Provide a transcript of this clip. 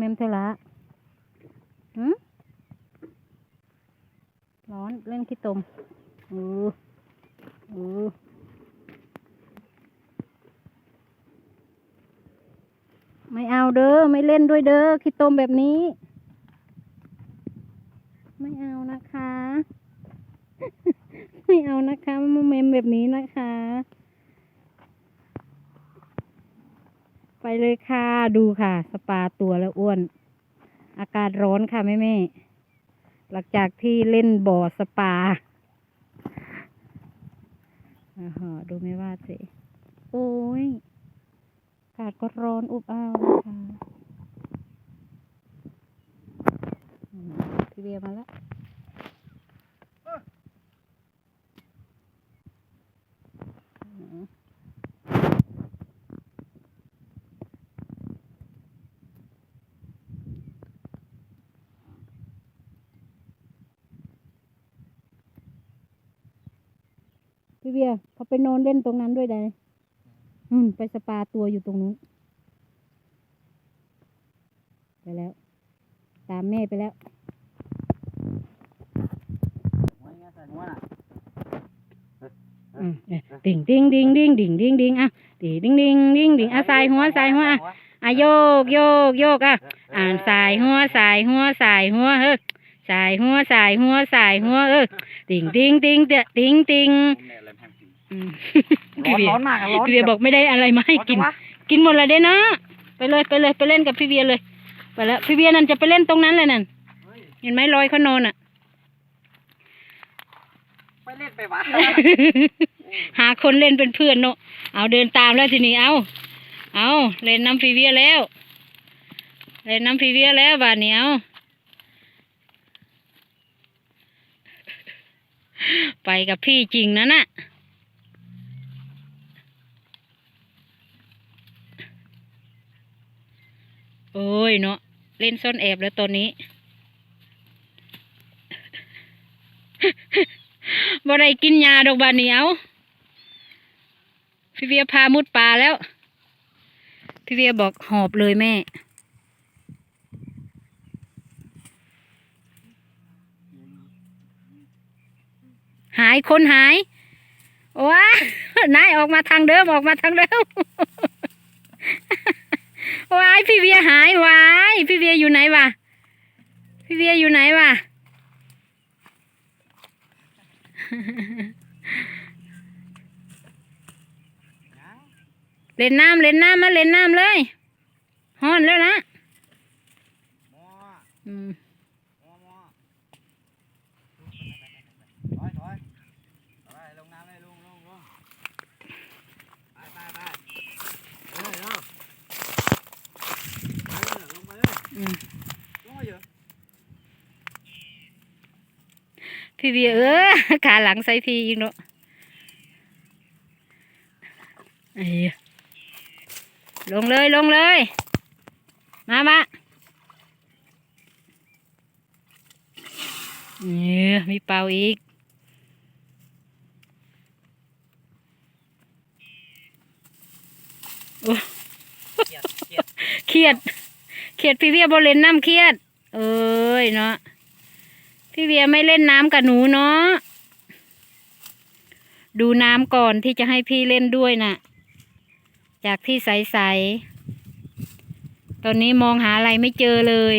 เมมเทละหืมร้อนเล่นขี้ตมอืออือไม่เอาเด้อ ไม่เล่นด้วยเด้อขี้ตมแบบนี้ ไม่เอานะคะ ไม่เอานะคะมุมเมมแบบนี้นะคะ เลยค่ะ ดูค่ะ สปาตัวแล้วอ้วน อากาศร้อนค่ะแม่แม่ๆหลังจากที่เล่นบ่อสปาอดูไม่ว่าสิ โอ้ย อากาศก็ร้อนอบอ้าวนะคะพี่เบียมาแล้ว พี่เบียร์เขาไปนอนเล่นตรงนั้นด้วยได้อืมไปสปาตัวอยู่ตรงนู้นไปแล้ว ตามแม่ไปแล้วอืมเนี่ยดิ่งดิ่งดิ่งดิ่งดิ่งดิ่งดิ่งอะดิ่งดิ่งดิ่งดิ่งดิ่งอะใส่หัวใส่หัวอะอะโยกโยกโยกอะอ่านใส่หัวใส่หัวใส่หัวเฮ้ยใส่หัวใส่หัวใส่หัวเออดิ่งดิ่งดิ่งเดะดิ่งดิ่ง อืมร้อนพี่เบียร้อร์นมากอะร้อนพี่เบียร์บอกไม่ได้อะไรมาให้กิน ร้อจังวะกินหมดเลยเด้นะ ไปเลยไปเลยไปเล่นกับพี่เบียร์เลย ไปแล้วพี่เบียร์นั่นจะไปเล่นตรงนั้นเลยนั่นเห็นไหมลอยเขานอนอะไปเล่นไปวะ หาคนเล่นเป็นเพื่อนเนาะ เอาเดินตามแล้วทีนี้เอา เอาเล่นน้ำฟีเวียแล้ว เล่นน้ำฟีเวียแล้วบาดนี้เอาไปกับพี่จริงนะน่ะ อ้ยเนาะเล่นซ่อนแอบแล้วตอนนี้บ่ได้กินยาดอกบานเหนียวพี่เวียพามุดป่าแล้ว พี่เวียบอกหอบเลยแม่ หายคนหายว้านายออกมาทางเดิมออกมาทางเดิม ว้ายพี่เวียหายว้ายพี่เวียอยู่ไหนวะพี่เวียอยู่ไหนวะเล่นน้ำเล่นน้ำมาเล่นน้ำเลยฮ้อนแล้วนะมออืมมอมอถอยถอยไปลงน้ำเลยลุงลุงลุงไปไปไปเร็วเร็วไปเลยลงไปเลย อืม ลงมาเยอะ พี่เบียร์เออขาหลังใส่พี่อีกเนาะเอ้ยลงเลยลงเลย มามาเนี่ยมีเป่าอีกเกียดเกียดเครียด เครียดพี่เวียบเล่นน้ำเครียด เอ้ยเนาะพี่เวียไม่เล่นน้ำกับหนูเนาะดูน้ำก่อนที่จะให้พี่เล่นด้วยน่ะ จากที่ใสๆตอนนี้มองหาอะไรไม่เจอเลย